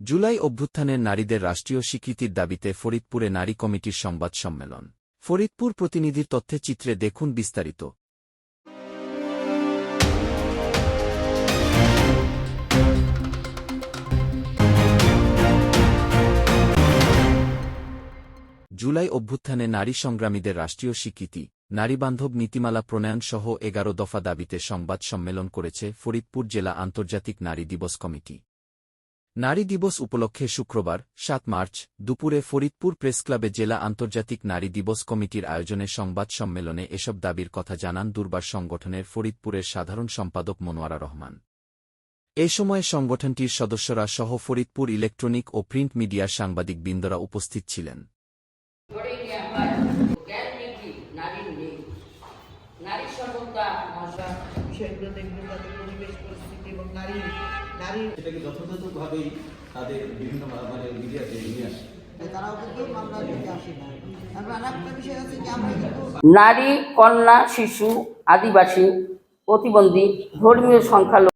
জুলাই অভ্যুত্থানের নারীদের রাষ্ট্রীয় স্বীকৃতির দাবিতে ফরিদপুরে নারী কমিটির সংবাদ সম্মেলন। ফরিদপুর প্রতিনিধির তথ্যচিত্রে দেখুন বিস্তারিত। জুলাই অভ্যুত্থানে নারী সংগ্রামীদের রাষ্ট্রীয় স্বীকৃতি, নারীবান্ধব নীতিমালা প্রণয়ন সহ এগারো দফা দাবিতে সংবাদ সম্মেলন করেছে ফরিদপুর জেলা আন্তর্জাতিক নারী দিবস কমিটি। নারী দিবস উপলক্ষে শুক্রবার, সাত মার্চ, দুপুরে ফরিদপুর প্রেসক্লাবে জেলা আন্তর্জাতিক নারী দিবস কমিটির আয়োজনে সংবাদ সম্মেলনে এসব দাবির কথা জানান দুর্বার সংগঠনের ফরিদপুরের সাধারণ সম্পাদক মনোয়ারা রহমান। এ সময় সংগঠনটির সদস্যরা সহ ফরিদপুর ইলেকট্রনিক ও প্রিন্ট মিডিয়ার সাংবাদিক বৃন্দরা উপস্থিত ছিলেন। নারী বিষয়গুলো দেখবেন তাদের পরিবেশ, পরিস্থিতি এবং নারী নারী সেটাকে যথাযথভাবেই তাদের বিভিন্ন মানে মিডিয়াতে নিয়ে আসে। নারী কন্যা শিশু আদিবাসী প্রতিবন্ধী ধর্মীয় সংখ্যালঘু